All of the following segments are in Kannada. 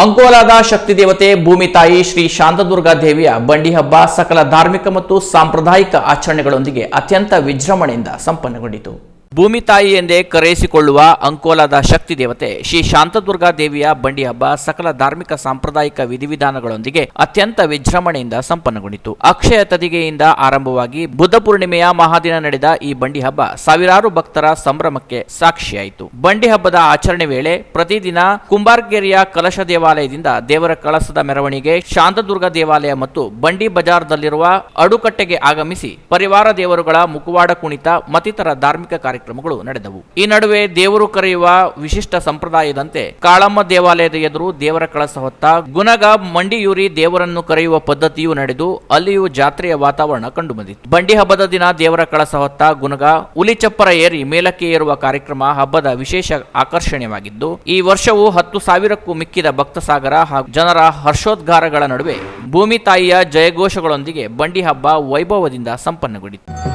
ಅಂಕೋಲಾದ ಶಕ್ತಿ ದೇವತೆ ಭೂಮಿ ತಾಯಿ ಶ್ರೀ ಶಾಂತದುರ್ಗಾ ದೇವಿಯ ಬಂಡಿ ಹಬ್ಬ ಸಕಲ ಧಾರ್ಮಿಕ ಮತ್ತು ಸಾಂಪ್ರದಾಯಿಕ ಆಚರಣೆಗಳೊಂದಿಗೆ ಅತ್ಯಂತ ವಿಜೃಂಭಣೆಯಿಂದ ಸಂಪನ್ನಗೊಂಡಿತು. ಭೂಮಿ ತಾಯಿ ಎಂದೇ ಕರೆಯಿಸಿಕೊಳ್ಳುವ ಅಂಕೋಲಾದ ಶಕ್ತಿ ದೇವತೆ, ಶ್ರೀ ಶಾಂತದುರ್ಗಾ ದೇವಿಯ ಬಂಡಿ ಹಬ್ಬ ಸಕಲ ಧಾರ್ಮಿಕ ಸಾಂಪ್ರದಾಯಿಕ ವಿಧಿವಿಧಾನಗಳೊಂದಿಗೆ ಅತ್ಯಂತ ವಿಜೃಂಭಣೆಯಿಂದ ಸಂಪನ್ನಗೊಂಡಿತು. ಅಕ್ಷಯ ತದಿಗೆಯಿಂದ ಆರಂಭವಾಗಿ ಬುದ್ಧ ಪೂರ್ಣಿಮೆಯ ಮಹಾದಿನ ನಡೆದ ಈ ಬಂಡಿ ಹಬ್ಬ ಸಾವಿರಾರು ಭಕ್ತರ ಸಂಭ್ರಮಕ್ಕೆ ಸಾಕ್ಷಿಯಾಯಿತು. ಬಂಡಿ ಹಬ್ಬದ ಆಚರಣೆ ವೇಳೆ ಪ್ರತಿದಿನ ಕುಂಬಾರ್ಗೇರಿಯ ಕಲಶ ದೇವಾಲಯದಿಂದ ದೇವರ ಕಳಸದ ಮೆರವಣಿಗೆ ಶಾಂತದುರ್ಗ ದೇವಾಲಯ ಮತ್ತು ಬಂಡಿ ಬಜಾರ್ದಲ್ಲಿರುವ ಅಡುಕಟ್ಟೆಗೆ ಆಗಮಿಸಿ ಪರಿವಾರ ದೇವರುಗಳ ಮುಖವಾಡ ಕುಣಿತ ಮತ್ತಿತರ ಧಾರ್ಮಿಕ ಕಾರ್ಯಕ್ರಮಗಳು ನಡೆದವು. ಈ ನಡುವೆ ದೇವರು ಕರೆಯುವ ವಿಶಿಷ್ಟ ಸಂಪ್ರದಾಯದಂತೆ ಕಾಳಮ್ಮ ದೇವಾಲಯದ ಎದುರು ದೇವರ ಕಳಸ ಹೊತ್ತ ಗುನಗ ಮಂಡಿಯೂರಿ ದೇವರನ್ನು ಕರೆಯುವ ಪದ್ಧತಿಯೂ ನಡೆದು ಅಲ್ಲಿಯೂ ಜಾತ್ರೆಯ ವಾತಾವರಣ ಕಂಡುಬಂದಿತ್ತು. ಬಂಡಿ ಹಬ್ಬದ ದಿನ ದೇವರ ಕಳಸ ಹೊತ್ತ ಗುನಗ ಹುಲಿಚಪ್ಪರ ಏರಿ ಮೇಲಕ್ಕೆ ಏರುವ ಕಾರ್ಯಕ್ರಮ ಹಬ್ಬದ ವಿಶೇಷ ಆಕರ್ಷಣೆಯಾಗಿದ್ದು, ಈ ವರ್ಷವೂ ಹತ್ತು ಸಾವಿರಕ್ಕೂ ಮಿಕ್ಕಿದ ಭಕ್ತ ಸಾಗರ ಹಾಗೂ ಜನರ ಹರ್ಷೋದ್ಗಾರಗಳ ನಡುವೆ ಭೂಮಿ ತಾಯಿಯ ಜಯಘೋಷಗಳೊಂದಿಗೆ ಬಂಡಿ ಹಬ್ಬ ವೈಭವದಿಂದ ಸಂಪನ್ನಗೊಂಡಿತು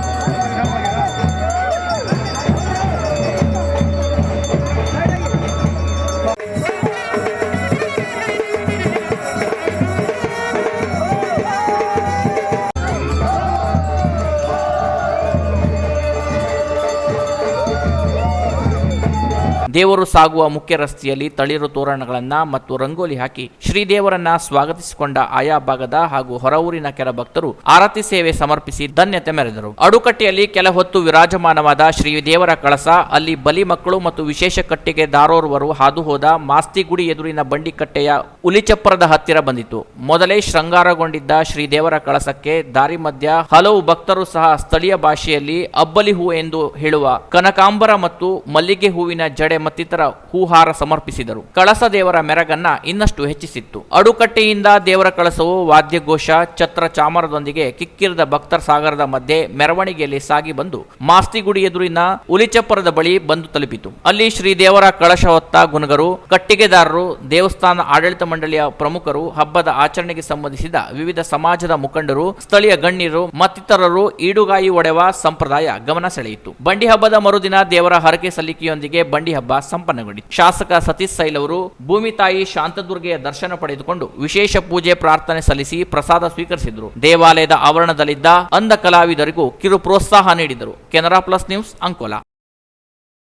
ದೇವರು ಸಾಗುವ ಮುಖ್ಯ ರಸ್ತೆಯಲ್ಲಿ ತಳಿರು ತೋರಣಗಳನ್ನು ಮತ್ತು ರಂಗೋಲಿ ಹಾಕಿ ಶ್ರೀದೇವರನ್ನ ಸ್ವಾಗತಿಸಿಕೊಂಡ ಆಯಾ ಭಾಗದ ಹಾಗೂ ಹೊರ ಊರಿನ ಕೆಲ ಭಕ್ತರು ಆರತಿ ಸೇವೆ ಸಮರ್ಪಿಸಿ ಧನ್ಯತೆ ಮೆರೆದರು ಅಡುಕಟ್ಟೆಯಲ್ಲಿ ಕೆಲ ಹೊತ್ತು ವಿರಾಜಮಾನವಾದ ಶ್ರೀದೇವರ ಕಳಸ, ಅಲ್ಲಿ ಬಲಿ ಮಕ್ಕಳು ಮತ್ತು ವಿಶೇಷ ಕಟ್ಟಿಗೆ ದಾರೋರ್ವರು ಹಾದು ಹೋದ ಮಾಸ್ತಿಗುಡಿ ಎದುರಿನ ಬಂಡಿಕಟ್ಟೆಯ ಉಲಿಚಪ್ಪರದ ಹತ್ತಿರ ಬಂದಿತು. ಮೊದಲೇ ಶೃಂಗಾರಗೊಂಡಿದ್ದ ಶ್ರೀದೇವರ ಕಳಸಕ್ಕೆ ದಾರಿ ಮಧ್ಯ ಹಲವು ಭಕ್ತರು ಸಹ ಸ್ಥಳೀಯ ಭಾಷೆಯಲ್ಲಿ ಅಬ್ಬಲಿ ಹೂ ಎಂದು ಹೇಳುವ ಕನಕಾಂಬರ ಮತ್ತು ಮಲ್ಲಿಗೆ ಹೂವಿನ ಜಡೆ ಮತ್ತಿತರ ಹೂಹಾರ ಸಮರ್ಪಿಸಿದರು. ಕಳಸ ದೇವರ ಮೆರಗನ್ನ ಇನ್ನಷ್ಟು ಹೆಚ್ಚಿಸಿತ್ತು. ಅಡುಕಟ್ಟೆಯಿಂದ ದೇವರ ಕಳಸವು ವಾದ್ಯಘೋಷ, ಛತ್ರ ಚಾಮರದೊಂದಿಗೆ ಕಿಕ್ಕಿರಿದ ಭಕ್ತರ ಸಾಗರದ ಮಧ್ಯೆ ಮೆರವಣಿಗೆಯಲ್ಲಿ ಸಾಗಿ ಬಂದು ಮಾಸ್ತಿಗುಡಿ ಎದುರಿನ ಉಲಿಚಪ್ಪರದ ಬಳಿ ಬಂದು ತಲುಪಿತು. ಅಲ್ಲಿ ಶ್ರೀ ದೇವರ ಕಳಶ ಹೊತ್ತ ಗುನಗರು, ಕಟ್ಟಿಗೆದಾರರು, ದೇವಸ್ಥಾನ ಆಡಳಿತ ಮಂಡಳಿಯ ಪ್ರಮುಖರು, ಹಬ್ಬದ ಆಚರಣೆಗೆ ಸಂಬಂಧಿಸಿದ ವಿವಿಧ ಸಮಾಜದ ಮುಖಂಡರು, ಸ್ಥಳೀಯ ಗಣ್ಯರು, ಮತ್ತಿತರರು ಈಡುಗಾಯಿ ಒಡೆವ ಸಂಪ್ರದಾಯ ಗಮನ ಸೆಳೆಯಿತು. ಬಂಡಿ ಹಬ್ಬದ ಮರುದಿನ ದೇವರ ಹರಕೆ ಸಲ್ಲಿಕೆಯೊಂದಿಗೆ ಬಂಡಿ ಹಬ್ಬ ಸಂಪನ್ನಗೊಂಡಿತು ಶಾಸಕ ಸತೀಶ್ ಸೈಲ್ ಅವರು ಭೂಮಿ ತಾಯಿ ಶಾಂತದುರ್ಗೆಯ ದರ್ಶನ ಪಡೆದುಕೊಂಡು ವಿಶೇಷ ಪೂಜೆ ಪ್ರಾರ್ಥನೆ ಸಲ್ಲಿಸಿ ಪ್ರಸಾದ ಸ್ವೀಕರಿಸಿದರು. ದೇವಾಲಯದ ಆವರಣದಲ್ಲಿದ್ದ ಅಂಧ ಕಲಾವಿದರಿಗೂ ಕಿರು ಪ್ರೋತ್ಸಾಹ ನೀಡಿದರು. Canara plus news Ankola.